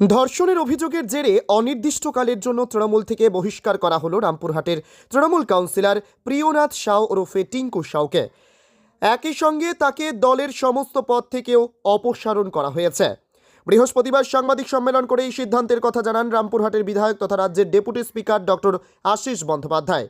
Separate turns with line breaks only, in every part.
ধর্ষণের অভিযোগের জেরে অনির্দিষ্টকালের জন্য তৃণমূল থেকে বহিষ্কার করা হলো রামপুরহাটের তৃণমূল কাউন্সিলর প্রিয়নাথ সাউ ওরফে টিঙ্কু সাউকে। একই সঙ্গে তাকে দলের সমস্ত পদ থেকেও অপসারণ করা হয়েছে। বৃহস্পতিবার সাংবাদিক সম্মেলন করে এই সিদ্ধান্তের কথা জানান রামপুরহাটের বিধায়ক তথা রাজ্যের deputy speaker doctor Ashis Bandyopadhyay.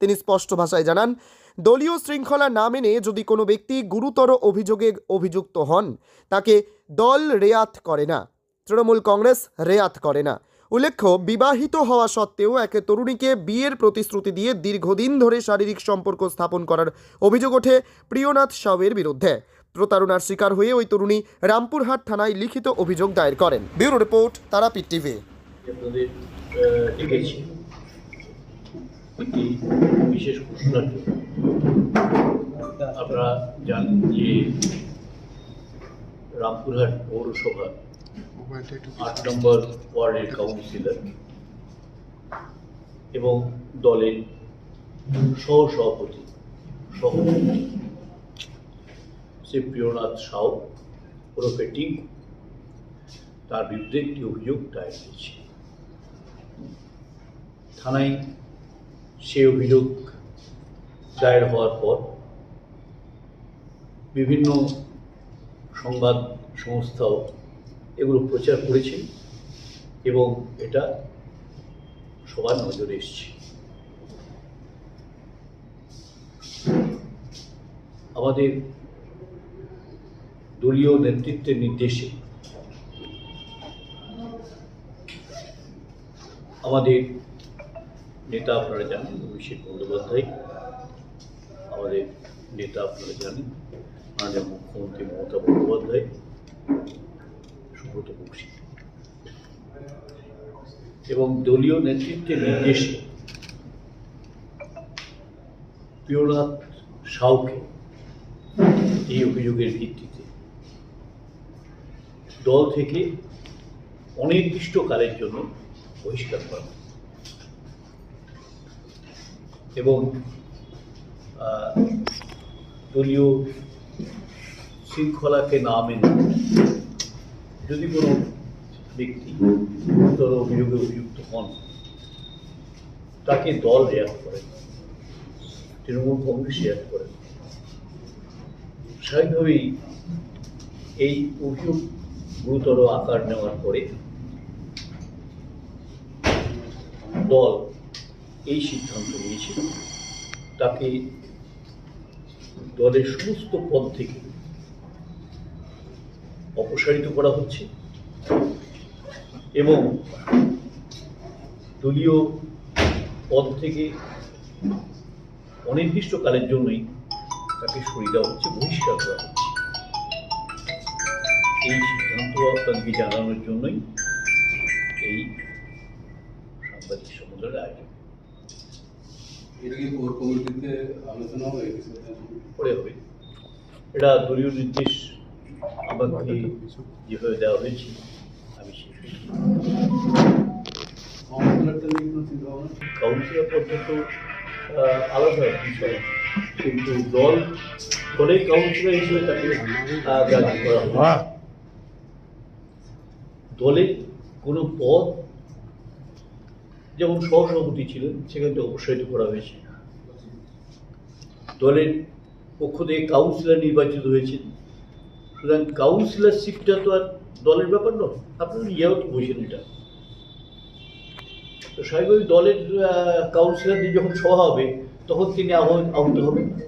তিনি স্পষ্ট ভাষায় জানান, দলীয় শৃঙ্খলা না মেনে যদি কোনো ব্যক্তি গুরুতর অভিযোগে অভিযুক্ত হন, তাকে দল রেয়াত করে না। তৃণমূল কংগ্রেস রেয়াত করে না। উল্লেখ্য, বিবাহিত হওয়া সত্ত্বেও এক তরুণীকে বিয়ের প্রতিশ্রুতি দিয়ে দীর্ঘদিন ধরে শারীরিক সম্পর্ক স্থাপন করার অভিযোগ ওঠে প্রিয়নাথ সাউয়ের বিরুদ্ধে। প্রতারণার শিকার হয়ে ওই তরুণী রামপুরহাট থানায় লিখিত অভিযোগ দায়ের করেন। Bureau report, Tarapith TV.
বিশেষ আপনারা জানেন যে রামপুরহাট পৌরসভা আট নম্বর ওয়ার্ডের কাউন্সিলর এবং দলের সহ। সভাপতি সভাপতি শ্রী প্রিয়নাথ সাউ ওরফে টিঙ্কু তার বিরুদ্ধে একটি অভিযোগ দায়ের হয়েছে। থানায় সে অভিযোগ দায়ের হওয়ার পর বিভিন্ন সংবাদ সংস্থাও এগুলো প্রচার করেছে এবং এটা সবার নজরে এসছে। আমাদের দলীয় নেতৃত্বের নির্দেশে আমাদের নেতা আপনারা জানেন, অভিষেক বন্দ্যোপাধ্যায়। আমাদের নেতা আপনারা জানেন, মাননীয় মুখ্যমন্ত্রী মমতা বন্দ্যোপাধ্যায়। সুব্রত বক্সী এবং দলীয় নেতৃত্বের নির্দেশে প্রিয়নাথ সাউকে এই অভিযোগের ভিত্তিতে দল থেকে অনির্দিষ্টকালের জন্য বহিষ্কার করা। এবং দলীয় শৃঙ্খলাকে না মেনে যদি কোনো ব্যক্তি গুরুতর অভিযোগে অভিযুক্ত হন, তাকে দল রেয়াত করে তৃণমূল কংগ্রেস রেয়াত করে স্বাভাবিকভাবেই এই অভিযোগ গুরুতর আকার নেওয়ার পরে দল এই সিদ্ধান্ত নিয়েছিল। তাকে দলের সমস্ত পদ থেকে অপসারিত করা হচ্ছে এবং দলীয় পদ থেকে অনির্দিষ্টকালের জন্যই তাকে সরিয়ে দেওয়া হচ্ছে বহিষ্কার করা হচ্ছে। এই সিদ্ধান্ত আপনাকে জানানোর জন্যই এই সাংবাদিক সম্মেলনের আয়োজন। পরে হবে। এটা দলীয় নির্দেশ আমাকে যেভাবে দেওয়া হয়েছে আমি কাউন্সিলর পদ্ধতি আলাদা বিষয় কিন্তু দল দলের কাউন্সিলর হিসেবে তাকে করা হবে দলে কোনো পদ যেমন সহসভাপতি ছিলেন সেখান থেকে অপসারিত করা হয়েছে। দলের পক্ষ থেকে কাউন্সিলর নির্বাচিত হয়েছেন। সুতরাং কাউন্সিলারশিপটা তো আর দলের ব্যাপার নয়, আপনারা ইয়েও তো বোঝেন এটা। তো স্বাভাবিক দলের কাউন্সিলারদের যখন সভা হবে, তখন তিনি আহ- আহত হবেন।